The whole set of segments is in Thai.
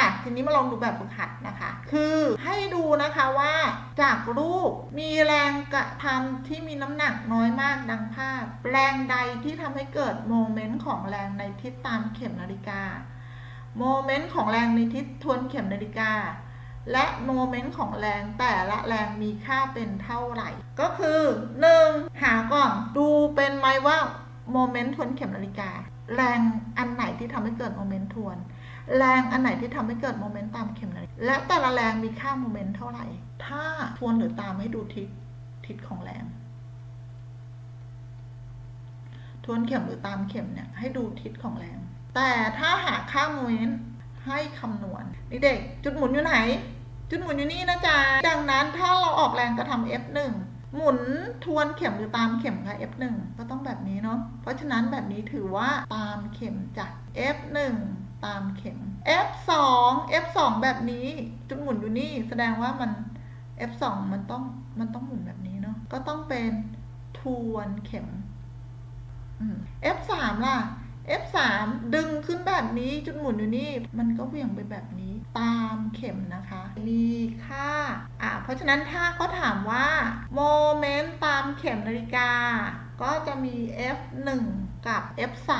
ค่ะทีนี้มาลองดูแบบฝึกหัดนะคะ คือให้ดูนะคะว่าจากรูปมีแรงกระทำที่มีน้ำหนักน้อยมากดังภาพ แรงใดที่ทำให้เกิดโมเมนต์ของแรงในทิศตามเข็มนาฬิกาโมเมนต์ของแรงในทิศทวนเข็มนาฬิกา และโมเมนต์ของแรงแต่ละแรงมีค่าเป็นเท่าไหร่ ก็คือ 1. หาก่อนดูเป็นไหมว่าโมเมนต์ทวนเข็มนาฬิกา แรงอันไหนที่ทำให้เกิดโมเมนต์ทวน แรงอันไหนที่ทำให้เกิดโมเมนต์ตามเข็มนาฬิกาและแต่ละแรงมีค่าโมเมนต์เท่าไหร่ ถ้าทวนหรือตามให้ดูทิศทิศของแรง ทวนเข็มหรือตามเข็มเนี่ยให้ดูทิศของแรง แต่ถ้าหาค่าโมเมนต์ให้คำนวณเด็กๆจุดหมุนอยู่ไหน จุดหมุนอยู่นี่นะจ๊ะดังนั้นถ้าเราออกแรงกระทำ F1 หมุนทวนเข็มหรือตามเข็มค่ะ F1 ก็ต้องแบบนี้เนาะ เพราะฉะนั้นแบบนี้ถือว่าตามเข็มจ้ะ F1 ตามเข็ม F2 F2 แบบนี้จุดหมุนอยู่นี่ แสดงว่ามัน F2 มันต้องมันต้องหมุนแบบนี้เนาะก็ต้องเป็นทวนเข็ม F3 ล่ะ F3 ดึงขึ้นแบบนี้จุดหมุนอยู่นี่ มันก็เหวี่ยงไปแบบนี้ตามเข็มนะคะ มีค่าอะเพราะฉะนั้นถ้าเขาถามว่าโมเมนต์ตามเข็มนาฬิกา ก็จะมี F1 กับ F3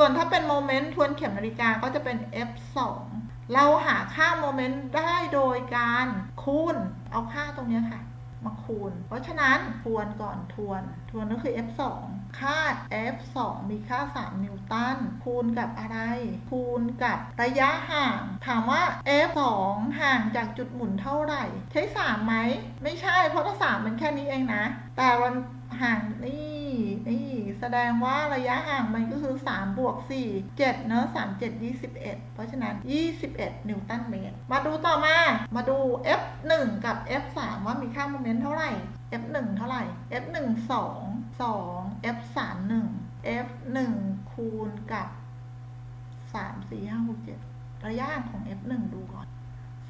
ส่วนถ้าเป็นโมเมนต์ทวนเข็มนาฬิกาก็จะเป็น F2 เราหาค่าโมเมนต์ได้โดยการคูณ เอาค่าตรงนี้ค่ะ มาคูณ เพราะฉะนั้นทวนก่อนทวน ทวนก็คือ F2 ค่า F2 มีค่า 3 นิวตัน คูณกับอะไร คูณกับระยะห่าง ถามว่า F2 ห่างจากจุดหมุนเท่าไหร่ ใช้ 3 ไหม ไม่ใช่ เพราะถ้า 3 มันแค่นี้เองนะ แต่มันห่างนี่ นี่แสดงว่าระยะห่างมันก็คือ 3 บวก 4 7 เนอะ3 7 21 เพราะฉะนั้น 21 นิวตันเมตร มาดูต่อมา มาดู F1 กับ F3 ว่ามีค่าโมเมนต์เท่าไหร่ F1 เท่าไหร่ F1 2 2 F3 1 F1 คูณกับ 3 4 5 6 7 ระยะห่างของ F1 ดูก่อน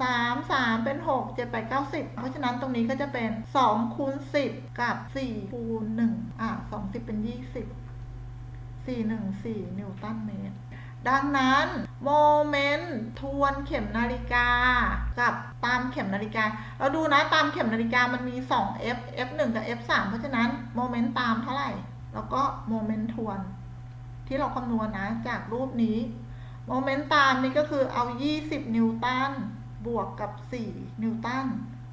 3 3เป็น6 7 8 9 10เพราะฉะนั้นตรงนี้ก็จะเป็น2คูณ10กับ4คูณ1อะ20เป็น20 4 1 4นิวตันเมตรดังนั้นโมเมนต์ทวนเข็มนาฬิกา กับตามเข็มนาฬิกา เราดูนะตามเข็มนาฬิกามันมี 2 f f 1กับ f 3เพราะฉะนั้นโมเมนต์ตามเท่าไหร่ แล้วก็โมเมนต์ทวน ที่เราคำนวณนะจากรูปนี้ โมเมนต์ตามนี่ก็คือเอา 20 นิวตัน บวกกับ 4 นิวตัน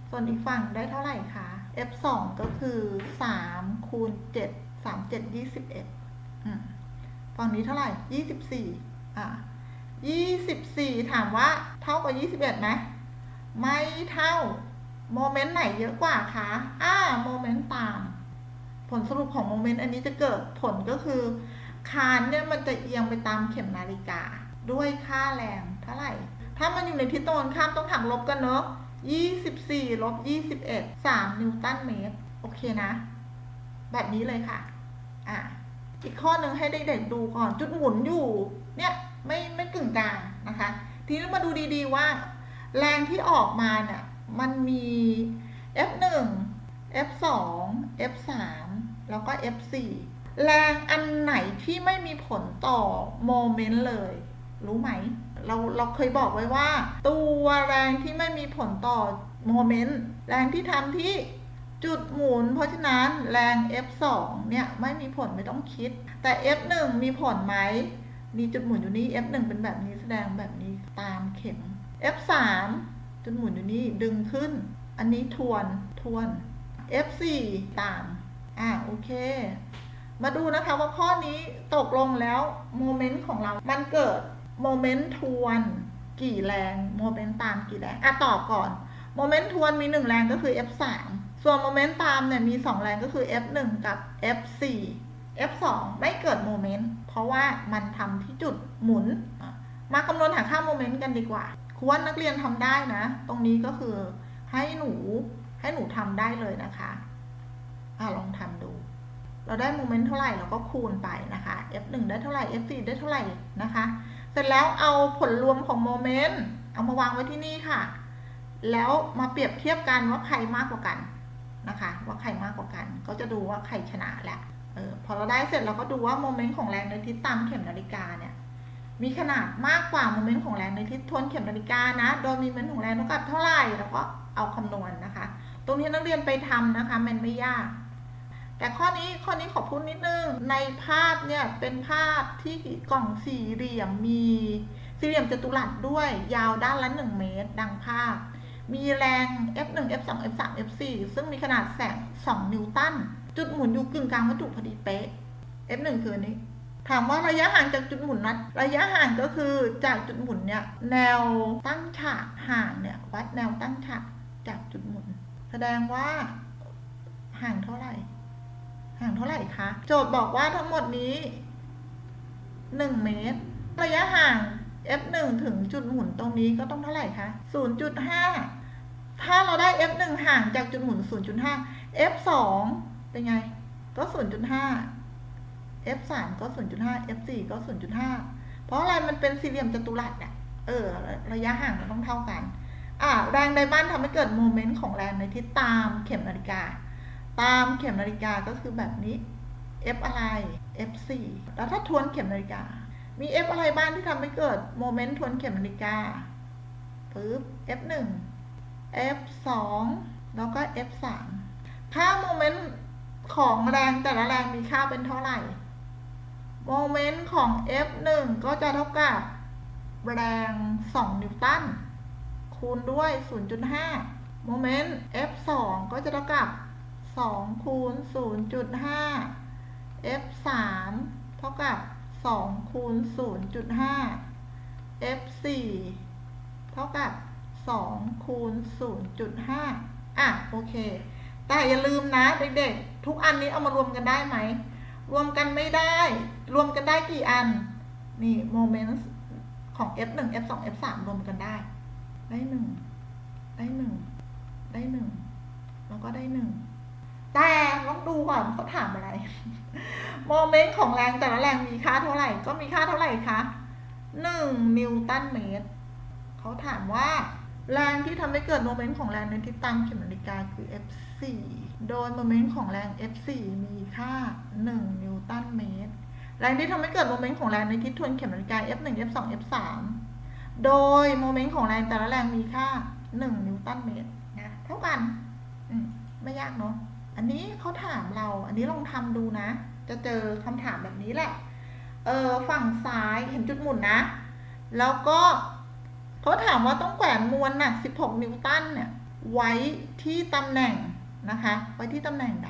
ส่วนอีกฝั่งได้เท่าไหร่คะ f 2 ก็คือ 3 คูณ 7 3 7 21ฝั่งนี้เท่าไหร่ 24 อะ 24 ถามว่าเท่ากับ 21ไหมไม่เท่า โมเมนต์ไหนเยอะกว่าคะ อ่า โมเมนต์ต่ามผลสรุปของโมเมนต์อันนี้จะเกิดผลก็คือ คานเนี่ยมันจะเอียงไปตามเข็มนาฬิกา ด้วยค่าแรงเท่าไหร่ ถ้ามันอยู่ในทิศตรงกันข้ามต้องหักลบกันเนอะ24ลบ21 3 นิวตันเมตร โอเคนะ แบบนี้เลยค่ะ อะ อีกข้อหนึ่งให้เด็กๆดูก่อน จุดหมุนอยู่ เนี่ย ไม่ไม่กึ่งกลางนะคะ ทีนี้มาดูดีๆว่า แรงที่ออกมาเนี่ย มันมี F1 F2 F3 แล้วก็ F4 แรงอันไหนที่ไม่มีผลต่อโมเมนต์เลย รู้ไหม เราเราเคยบอกไว้ว่า ตัวแรงที่ไม่มีผลต่อโมเมนต์แรงที่ทำที่จุดหมุน เพราะฉะนั้นแรง F2 เนี่ยไม่มีผลไม่ต้องคิด แต่ F1 มีผลไหมมีจุดหมุนอยู่นี่ F1 เป็นแบบนี้แสดงแบบนี้ตามเข็ม F3 จุดหมุนอยู่นี่ดึงขึ้น อันนี้ทวนทวน F4 ตามอ่าโอเค มาดูนะคะว่าข้อนี้ตกลงแล้วโมเมนต์ของเรา มันเกิด โมเมนต์ทวนกี่แรงโมเมนต์ตามกี่แรงอะตอบก่อนโมเมนต์ทวนมี1แรงก็คือ F3 ส่วนโมเมนต์ตามเนี่ยมี2แรงก็คือ F1 กับ F4 F2 ไม่เกิดโมเมนต์เพราะว่ามันทำที่จุดหมุน มาคำนวณหาค่าโมเมนต์กันดีกว่าควรนักเรียนทำได้นะ ตรงนี้ก็คือให้หนูให้หนูทำได้เลยนะคะอะลองทำดู เราได้โมเมนต์เท่าไหร่เราก็คูณไปนะคะ F1 ได้เท่าไหร่ F4 ได้เท่าไหร่นะคะ เสร็จแล้วเอาผลรวมของโมเมนต์เอามาวางไว้ที่นี่ค่ะ แล้วมาเปรียบเทียบกันว่าใครมากกว่ากันนะคะ ว่าใครมากกว่ากัน ก็จะดูว่าใครชนะแหละออพอเราได้เสร็จเราก็ดูว่าโมเมนต์ของแรงในทิศตามเข็มนาฬิกาเนี่ยมีขนาดมากกว่าโมเมนต์ของแรงในทิศทวนเข็มนาฬิกานะ โดยมีโมเมนต์ของแรงเท่ากับเท่าไหร่แล้วก็เอาคำนวณนะคะ ตรงนี้นักเรียนไปทำนะคะมันไม่ยาก แต่ข้อนี้ข้อนี้ขอพูดนิดนึง ในภาพเนี่ยเป็นภาพที่กล่องสี่เหลี่ยมมีสี่เหลี่ยมจัตุรัสด้วย ยาวด้านละ 1 เมตร ดังภาพ มีแรง F1 F2 F3 F4 ซึ่งมีขนาดแสง 2 นิวตัน จุดหมุนอยู่กึ่งกลางวัตถุพอดีเป๊ะ F1 คืออันนี้ ถามว่าระยะห่างจากจุดหมุนนั้นระยะห่างก็คือจากจุดหมุนเนี่ยแนวตั้งฉากห่างเนี่ยวัดแนวตั้งฉากจากจุดหมุน แสดงว่าห่างเท่าไหร่ ห่างเท่าไหร่คะ โจทย์บอกว่าทั้งหมดนี้ 1 เมตร ระยะห่าง f1 ถึงจุดหมุนตรงนี้ก็ต้องเท่าไหร่คะ 0.5 ถ้าเราได้ f1 ห่างจากจุดหมุน 0.5 f2 เป็นไง ก็ 0.5 f3 ก็ 0.5 f4 ก็ 0.5 เพราะอะไรมันเป็นสี่เหลี่ยมจัตุรัสอะเออ ระยะห่างมันต้องเท่ากัน อะแรงไดบ้านทำให้เกิดโมเมนต์ของแรงในทิศตามเข็มนาฬิกา ตามเข็มนาฬิกาก็คือแบบนี้ F อะไร F4 แล้วถ้าทวนเข็มนาฬิกา มี F อะไรบ้างที่ทำให้เกิดโมเมนต์ทวนเข็มนาฬิกาปึ๊บ F1 F2 แล้วก็ F3 ถ้าโมเมนต์ของแรงแต่ละแรงมีค่าเป็นเท่าไหร่ โมเมนต์ของ F1 ก็จะเท่ากับแรง 2 นิวตันคูณด้วย 0.5 โมเมนต์ F2 ก็จะเท่ากับ 2คูณ0.5 F3 เท่ากับ2คูณ0.5 F4 เท่ากับ2คูณ0.5อะโอเค แต่อย่าลืมนะเด็กๆ ทุกอันนี้เอามารวมกันได้ไหม รวมกันไม่ได้ รวมกันได้กี่อัน นี่โมเมนต์ของ F1 F2 F3 รวมกันได้ ได้หนึ่งได้หนึ่งได้หนึ่งแล้วก็ได้หนึ่ง แต่ต้องดูก่อนเขาถามอะไร โมเมนต์ของแรงแต่ละแรงมีค่าเท่าไหร่ ก็มีค่าเท่าไหร่คะหนึ่งนิวตันเมตร เขาถามว่า แรงที่ทำให้เกิดโมเมนต์ของแรงในทิศตามเข็มนาฬิกาคือ F4 โดยโมเมนต์ของแรง F4 มีค่า 1 นิวตันเมตร แรงที่ทำให้เกิดโมเมนต์ของแรงในทิศทวนเข็มนาฬิกา F1 F2 F3 โดยโมเมนต์ของแรงแต่ละแรงมีค่า 1 นิวตันเมตรนะ เท่ากัน อืม ไม่ยากเนาะ อันนี้เขาถามเรา อันนี้ลองทำดูนะ จะเจอคำถามแบบนี้แหละ เออฝั่งซ้ายเห็นจุดหมุนนะ แล้วก็เขาถามว่าต้องแขวนมวลหนัก 16 นิวตันเนี่ย ไว้ที่ตำแหน่งนะคะ ไว้ที่ตำแหน่งใด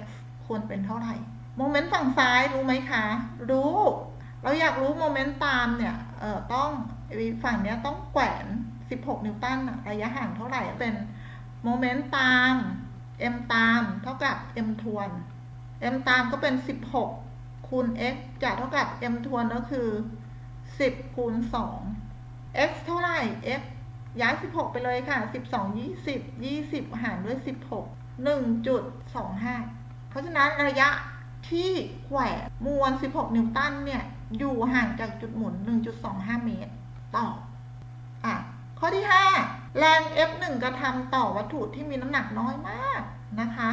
x ควรเป็นเท่าไหร่ โมเมนต์ฝั่งซ้ายรู้ไหมคะ รู้ เราอยากรู้โมเมนต์ตามเนี่ย เออต้องฝั่งเนี้ยต้องแขวน 16 นิวตันระยะห่างเท่าไหร่ เป็นโมเมนต์ตาม m ตามเท่ากับ m ทวน m ตามก็เป็น 16 คูณ x จะเท่ากับ m ทวนก็คือ 10 คูณ 2 x เท่าไหร่ x ย้าย 16 ไปเลยค่ะ 12 20 20 หารด้วย 16 1.25 เพราะฉะนั้นระยะที่แขวนมวล 16 นิวตันเนี่ย อยู่ห่างจากจุดหมุน 1.25 เมตร ต่อ อะ ข้อที่ 5 แรง F1 กระทำต่อวัตถุที่มีน้ำหนักน้อยมากนะคะ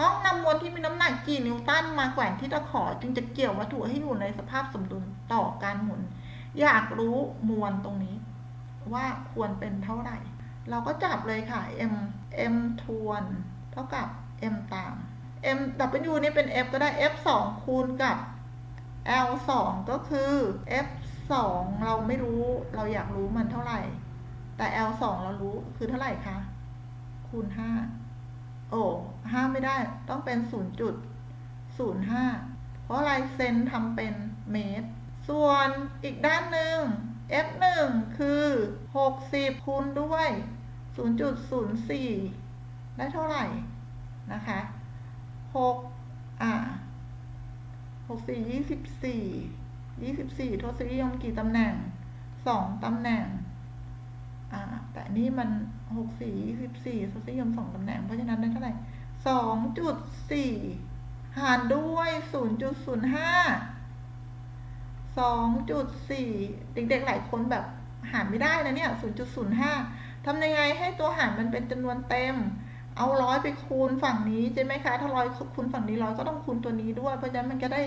ต้องนำมวลที่มีน้ำหนักกี่นิวตันมาแขวนที่ตะขอ จึงจะเกี่ยววัตถุให้อยู่ในสภาพสมดุลต่อการหมุน อยากรู้มวลตรงนี้ ว่าควรเป็นเท่าไหร่ เราก็จับเลยค่ะ m m ทวนเท่ากับ m ตาม m w นี่เป็น f ก็ได้ f 2คูณกับ l 2ก็คือ f 2เราไม่รู้เราอยากรู้มันเท่าไหร่ แต่ L สองเรารู้คือเท่าไหร่คะ คูณห้า โอ้ห้าไม่ได้ ต้องเป็นศูนย์จุดศูนย์ห้า เพราะลายเซนทำเป็นเมตร ส่วนอีกด้านหนึ่ง F หนึ่งคือหกสิบคูณด้วยศูนย์จุดศูนย์สี่ได้เท่าไหร่ นะคะหกอะหกสี่ยี่สิบสี่ยี่สิบสี่ทศนิยมกี่ตำแหน่งสองตำแหน่ง อ่า แต่นี่มัน64 24ทศนิยม2ตำแหน่ง เพราะฉะนั้นได้เท่าไหร่2.4หารด้วย0.05 2.4เด็กๆหลายคนแบบหารไม่ได้นะเนี่ย0.05ทำยังไงให้ตัวหารมันเป็นจำนวนเต็ม เอาร้อยไปคูณฝั่งนี้ใช่ไหมคะ ถ้าร้อยคูณฝั่งนี้ร้อยก็ต้องคูณตัวนี้ด้วย เพราะฉะนั้นมันก็ได้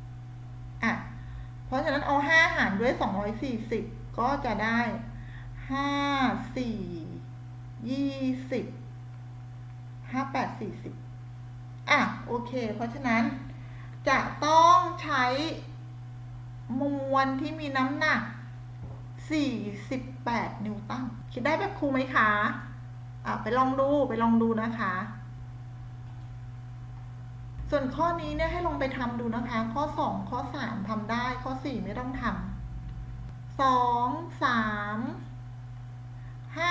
240อะ เพราะฉะนั้นเอาห้าหารด้วยสองร้อยสี่สิบก็จะได้ ห้าสี่ยี่สิบห้าแปดสี่สิบอะ โอเค เพราะฉะนั้นจะต้องใช้มวลที่มีน้ำหนัก 48 นิวตัน คิดได้แบบครูไหมคะ อะ ไปลองดู ไปลองดูนะคะ ส่วนข้อนี้เนี่ยให้ลองไปทำดูนะคะ ข้อ 2 ข้อ 3ทำได้ ข้อ 4 ไม่ต้องทำสองสาม ห้